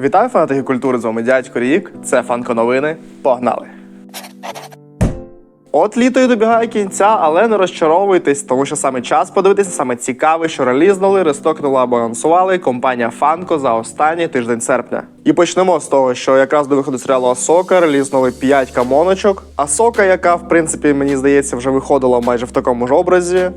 Вітаю фанатики культури з вами дядько Рік. Це фанко новини. Погнали! От літо і добігає кінця, але не розчаровуйтесь, тому що саме час подивитися, саме цікаве, що релізнули, рестокнули або анонсували компанія Фанко за останній тиждень серпня. І почнемо з того, що якраз до виходу серіалу Асока релізнули 5 камоночок. Асока, яка в принципі мені здається вже виходила майже в такому ж образі.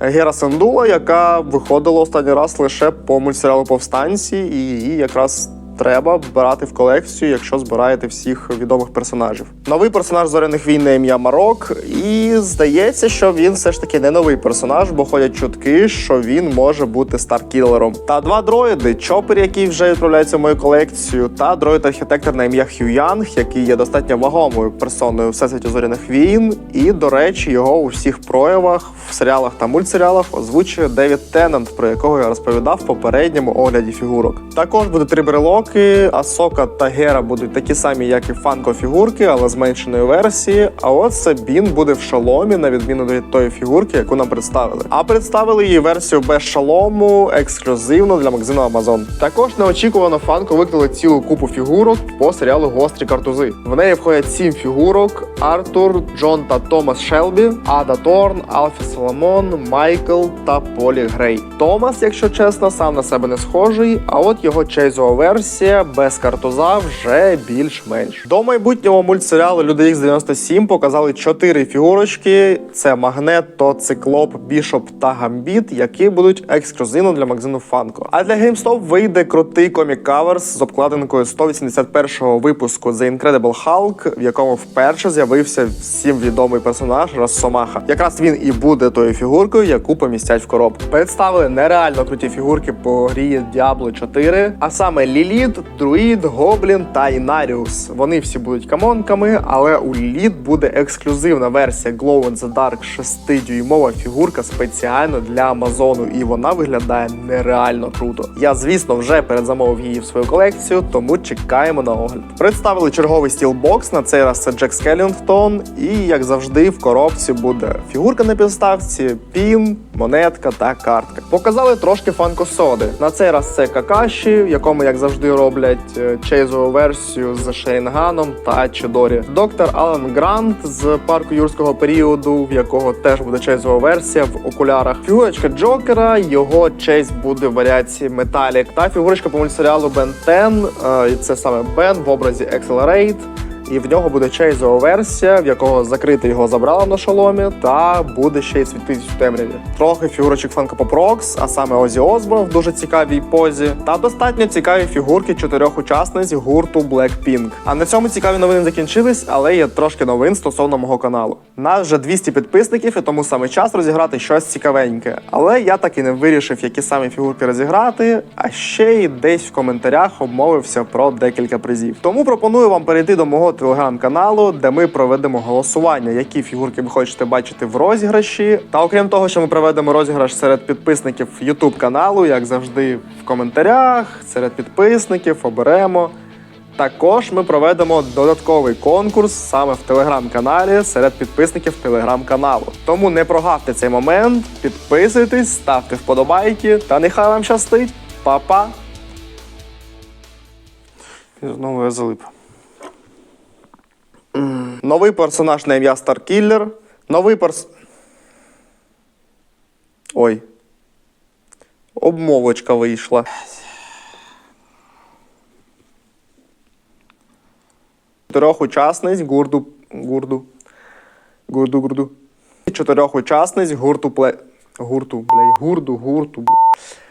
Гера Сендула, яка виходила останній раз лише по мультсеріалу Повстанці, і її якраз треба брати в колекцію, якщо збираєте всіх відомих персонажів. Новий персонаж зоряних війн на ім'я Марок, і здається, що він все ж таки не новий персонаж, бо ходять чутки, що він може бути старкілером. Та два дроїди: Чопер, який вже відправляється в мою колекцію, та дроїд-архітектор на ім'я Хью Янг, який є достатньо вагомою персоною всесвіті зоряних війн. І, до речі, його у всіх проявах в серіалах та мультсеріалах озвучує Девід Теннант, про якого я розповідав в попередньому огляді фігурок. Також буде три брелоки. Асока та Гера будуть такі самі, як і фанко фігурки, але зменшеної версії. А от Сабін буде в шоломі, на відміну від тої фігурки, яку нам представили. А представили її версію без шолому ексклюзивно для магазину Amazon. Також неочікувано фанко виклали цілу купу фігурок по серіалу Гострі картузи. В неї входять сім фігурок: Артур, Джон та Томас Шелбі, Ада Торн, Алфі Соломон, Майкл та Полі Грей. Томас, якщо чесно, сам на себе не схожий. А от його чейзова версія без картуза вже більш-менш. До майбутнього мультсеріалу Люди Ікс 97 показали чотири фігурочки: це Магнето, Циклоп, Бішоп та Гамбіт, які будуть ексклюзивно для магазину Фанко. А для GameStop вийде крутий комік каверс з обкладинкою 181-го випуску The Incredible Hulk, в якому вперше з'явився всім відомий персонаж Росомаха. Якраз він і буде тою фігуркою, яку помістять в коробку. Представили нереально круті фігурки по грі Diablo 4, а саме Ліліт, Друїд, Гоблін та Інаріус. Вони всі будуть камонками, але у Ліліт буде ексклюзивна версія Glow in the Dark 6-дюймова фігурка спеціально для Амазону, і вона виглядає нереально круто. Я, звісно, вже передзамовив її в свою колекцію, тому чекаємо на огляд. Представили черговий стілбокс. На цей раз це Джек Скеллінгтон, і як завжди, в коробці буде фігурка на підставці, пін, монетка та картка. Показали трошки фанкосоди. На цей раз це какаші, в якому, як завжди, роблять е, чейзову версію з Шейнганом та Чидорі. Доктор Алан Грант з парку юрського періоду, в якого теж буде чейзова версія в окулярах. Фігурочка Джокера, його чейз буде в варіації Металік. Та фігурочка по мультсеріалу Бен 10, е, це саме Бен в образі Accelerate. І в нього буде чейзова версія, в якого закрити його забрало на шоломі, та буде ще й світитись в темряві. Трохи фігурочок Pop Rocks, а саме Озі Осборн в дуже цікавій позі, та достатньо цікаві фігурки чотирьох учасниць гурту Blackpink. А на цьому цікаві новини закінчились, але є трошки новин стосовно мого каналу. Нас вже 200 підписників, і тому саме час розіграти щось цікавеньке. Але я так і не вирішив, які саме фігурки розіграти, а ще й десь в коментарях обмовився про декілька призів. Тому пропоную вам перейти до мого телеграм-каналу, де ми проведемо голосування, які фігурки ви хочете бачити в розіграші. Та окрім того, що ми проведемо розіграш серед підписників YouTube каналу, як завжди, в коментарях, серед підписників оберемо. Також ми проведемо додатковий конкурс саме в телеграм-каналі серед підписників телеграм-каналу. Тому не прогавте цей момент, підписуйтесь, ставте вподобайки та нехай вам щастить. Па-па! І знову я залип. Новий персонаж на ім'я Старкіллер. Новий перс. Ой. Обмовочка вийшла. Чотирьох учасниць гурту. Гурду. Гурду, гурду. Чотирьох учасниць гурту пле. Гурту, блядь, гурду, гурту.